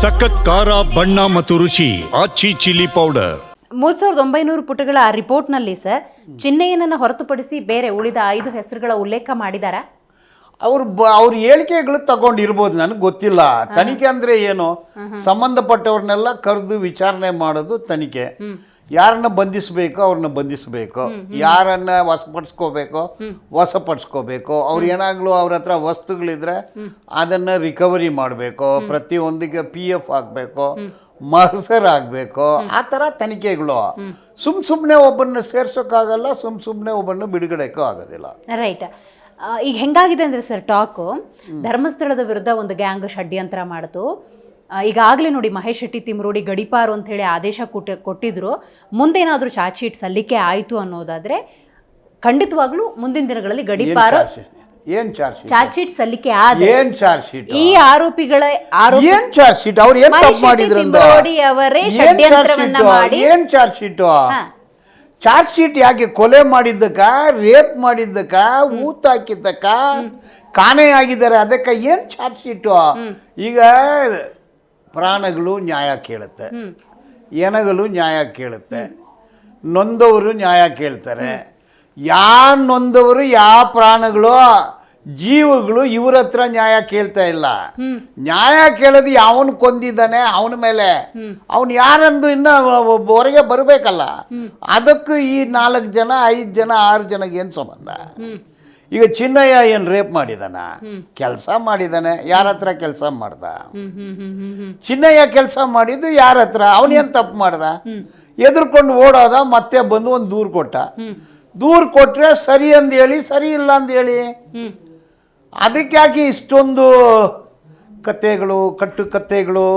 ಸಖತ್ ಖಾರ ಬಣ್ಣ ಮತ್ತು ರುಚಿ ಆಚಿ ಚಿಲ್ಲಿ ಪೌಡರ್. ಮೂರ್ ಸಾವಿರದ ಒಂಬೈನೂರು ಪುಟಗಳ ರಿಪೋರ್ಟ್ ರಿಪೋರ್ಟ್ನಲ್ಲಿ ಸರ್ ಚಿನ್ನಯ್ಯನನ್ನ ಹೊರತುಪಡಿಸಿ ಬೇರೆ ಉಳಿದ ಐದು ಹೆಸರುಗಳ ಉಲ್ಲೇಖ ಮಾಡಿದಾರಾ? ಅವ್ರು ಬ ಅವ್ರ ಹೇಳಿಕೆಗಳು ತಗೊಂಡಿರ್ಬೋದು ನನಗೆ ಗೊತ್ತಿಲ್ಲ. ತನಿಖೆ ಅಂದ್ರೆ ಏನು? ಸಂಬಂಧಪಟ್ಟವ್ರನ್ನೆಲ್ಲ ಕರೆದು ವಿಚಾರಣೆ ಮಾಡೋದು ತನಿಖೆ. ಯಾರನ್ನ ಬಂಧಿಸಬೇಕೋ ಅವ್ರನ್ನ ಬಂಧಿಸಬೇಕು. ಯಾರನ್ನ ವಶಪಡಿಸ್ಕೋಬೇಕು ವಶಪಡಿಸ್ಕೋಬೇಕು. ಅವ್ರು ಏನಾಗ್ಲೂ ಅವ್ರ ಹತ್ರ ವಸ್ತುಗಳಿದ್ರೆ ಅದನ್ನ ರಿಕವರಿ ಮಾಡಬೇಕು. ಪ್ರತಿಯೊಂದಿಗೆ ಪಿ ಎಫ್ ಆಗಬೇಕು ಮಹಸರ್ ಆಗಬೇಕು. ಆ ಥರ ತನಿಖೆಗಳು. ಸುಮ್ ಸುಮ್ಮನೆ ಒಬ್ಬರನ್ನ ಸೇರ್ಸೋಕ್ಕಾಗಲ್ಲ ಸುಮ್ ಸುಮ್ಮನೆ ಒಬ್ಬರನ್ನ ಬಿಡುಗಡೆಕ್ಕೂ ಆಗೋದಿಲ್ಲ. ರೈಟ್. ಈಗ ಹೆಂಗಾಗಿದೆ ಅಂದ್ರೆ ಸರ್ ಟಾಕು ಧರ್ಮಸ್ಥಳದ ವಿರುದ್ಧ ಒಂದು ಗ್ಯಾಂಗ್ ಷಡ್ಯಂತ್ರ ಮಾಡಿತು. ಈಗಾಗಲೇ ನೋಡಿ ಮಹೇಶ್ ಶೆಟ್ಟಿ ತಿಮ್ರೋಡಿ ಗಡಿಪಾರು ಅಂತ ಹೇಳಿ ಆದೇಶ ಕೊಟ್ಟ ಕೊಟ್ಟಿದ್ರು. ಮುಂದೇನಾದರೂ ಚಾರ್ಜ್ ಶೀಟ್ ಸಲ್ಲಿಕೆ ಆಯಿತು ಅನ್ನೋದಾದ್ರೆ ಖಂಡಿತವಾಗ್ಲೂ ಮುಂದಿನ ದಿನಗಳಲ್ಲಿ ಗಡಿಪಾರು? ಏನ್ ಚಾರ್ಜ್ ಶೀಟ್? ಚಾರ್ಜ್ ಶೀಟ್ ಸಲ್ಲಿಕೆ ಆದ ಏನ್ ಚಾರ್ಜ್ ಶೀಟ್? ಈ ಆರೋಪಿಗಳ ಆರೋಪಿ ಏನ್ ಚಾರ್ಜ್ ಶೀಟ್? ಅವ್ರು ಏನ್ ತಪ್ಪು ಮಾಡಿದ್ರು ನೋಡಿ ಅವರೇ ಷಡ್ಯಂತ್ರವನ್ನ ಮಾಡಿ- ಏನ್ ಚಾರ್ಜ್ ಶೀಟ್. ಚಾರ್ಜ್ ಶೀಟ್ ಯಾಕೆ ಕೊಲೆ ಮಾಡಿದ್ದಕ್ಕ ರೇಪ್ ಮಾಡಿದ್ದಕ್ಕ ಊತ ಹಾಕಿದ್ದಕ್ಕ ಕಾಣೆ ಆಗಿದ್ದಾರೆ ಅದಕ್ಕೆ ಏನ್ ಚಾರ್ಜ್ ಶೀಟ್? ಈಗ ಪ್ರಾಣಗಳು ನ್ಯಾಯ ಕೇಳುತ್ತೆ. ಎನಗಳು ನ್ಯಾಯ ಕೇಳುತ್ತೆ. ನೊಂದವರು ನ್ಯಾಯ ಕೇಳ್ತಾರೆ. ಯಾ ನೊಂದವರು ಯಾವ ಪ್ರಾಣಗಳು ಜೀವಗಳು ಇವ್ರ ಹತ್ರ ನ್ಯಾಯ ಕೇಳ್ತಾ ಇಲ್ಲ. ನ್ಯಾಯ ಕೇಳೋದು ಯಾವನು ಕೊಂದಿದ್ದಾನೆ? ಅವನ ಮೇಲೆ. ಅವನು ಯಾರಂದು ಇನ್ನ ಹೊರಗೆ ಬರಬೇಕಲ್ಲ? ಅದಕ್ಕೂ ಈ ನಾಲ್ಕು ಜನ ಐದು ಜನ ಆರು ಜನಗೇನು ಏನು ಸಂಬಂಧ? ಈಗ ಚಿನ್ನಯ್ಯ ಏನು ರೇಪ್ ಮಾಡಿದಾನ? ಕೆಲಸ ಮಾಡಿದಾನೆ. ಯಾರ ಹತ್ರ ಕೆಲಸ ಮಾಡ್ದ? ಚಿನ್ನಯ್ಯ ಕೆಲಸ ಮಾಡಿದ್ದು ಯಾರ ಹತ್ರ? ಅವನೇನು ತಪ್ಪು ಮಾಡ್ದ? ಎದುರ್ಕೊಂಡು ಓಡೋದ ಮತ್ತೆ ಬಂದು ಒಂದು ದೂರು ಕೊಟ್ಟ. ದೂರು ಕೊಟ್ಟರೆ ಸರಿ ಅಂದ ಹೇಳಿ ಸರಿ ಇಲ್ಲ ಅಂದ ಹೇಳಿ. ಅದಕ್ಕೆ ಯಾಕೆ ಇಷ್ಟೊಂದು ಕತೆಗಳು ಕಟ್ಟು ಕಥೆಗಳು